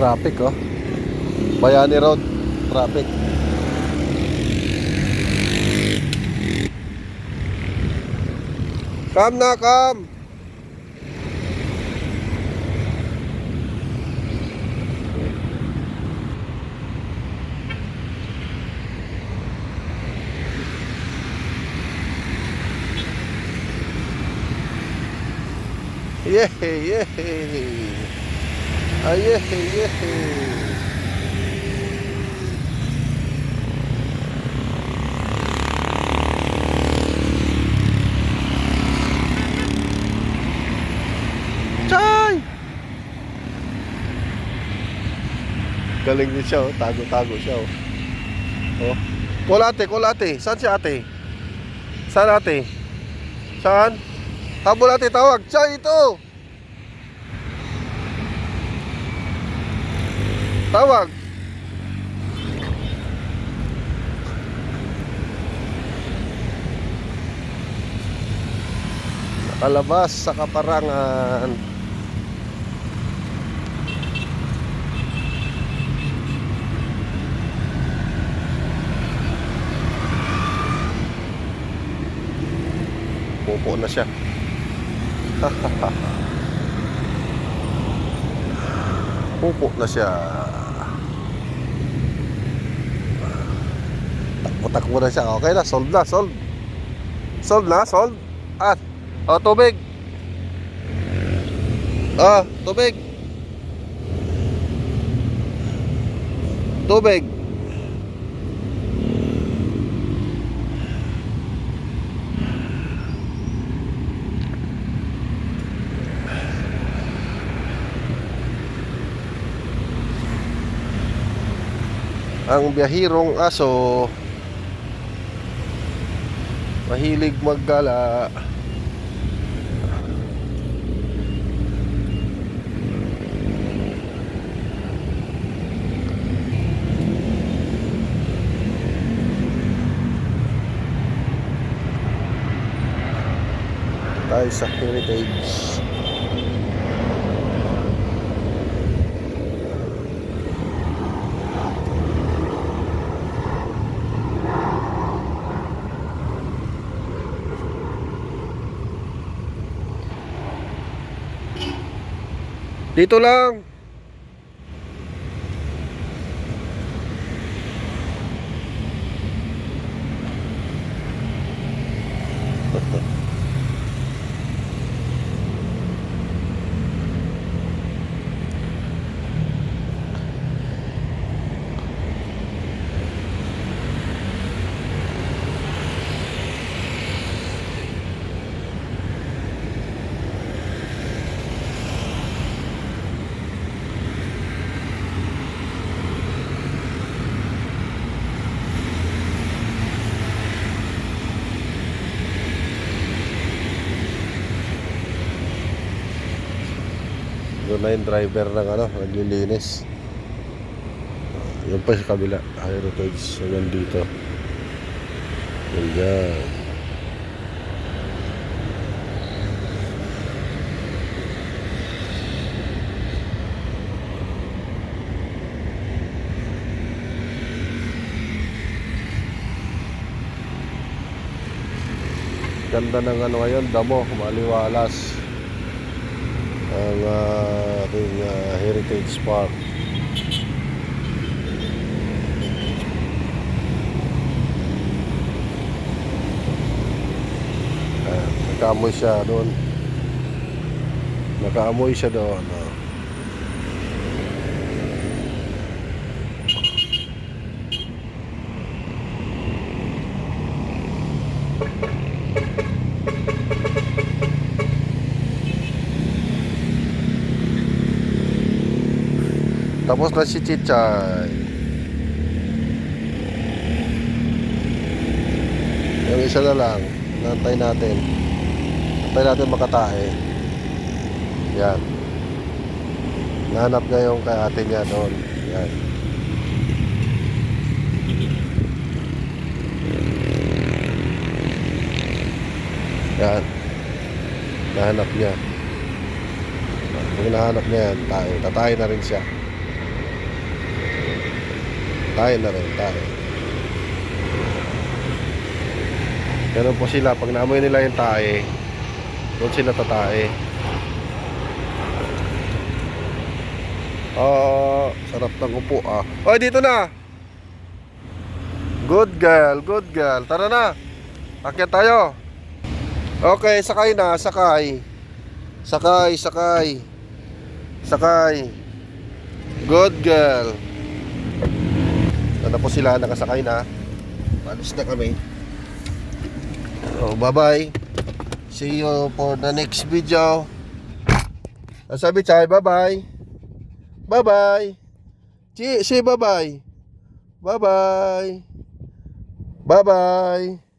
Traffic oh. Bayani Road. Traffic. Come na, come. Yeah, yeah. Ah, yeah, yeah. Chay! Galing din siya, oh. tago-tago siya. Oh. oh. Call ate, call ate. Saan si ate? Saan ate? Saan? Habol ate, tawag. Chay, ito! Tawag. Nakalabas sa kaparangan. Pupo na siya. Pupo na siya. Takbo-takbo na siya. Okay na, solve na, solve. Solve na, solve. At, oh, tubig. Ah, tubig. Tubig. Ang biyahirong aso mahilig maggala. tayo sa heritage dito lang Doon na yung driver ng ano, naglilinis. Yun pa sa kabila, heritage. Hanggang dito. Yan dyan. Ganda ng ano ngayon, damo, maliwalas ang uh, ating ah, Heritage Park. Ah, nakaamoy siya doon. Nakaamoy siya doon. Oh. Tapos na si Chichay. Yung isa na lang. Nantay natin. Nantay natin makatae. Yan. Nahanap niya yung kay ate niya doon. Yan. Yan. Nahanap niya. Pag nahanap niya yan, tayo. Tatay na rin siya. Tayo na rin, tayo. Ganun po sila. Pag naamoy nila yung tae, doon sila tatae. Oh, sarap ng upo ah. Oy, dito na. Good girl, good girl. Tara na. Akyat tayo. Okay, sakay na, sakay. Sakay, sakay. Sakay. Good girl. Ano po sila, nakasakay na. Palis na kami. So, bye-bye. See you for the next video. Sabi Chay, bye-bye. Bye-bye. Chi, say bye-bye. Bye-bye. Bye-bye.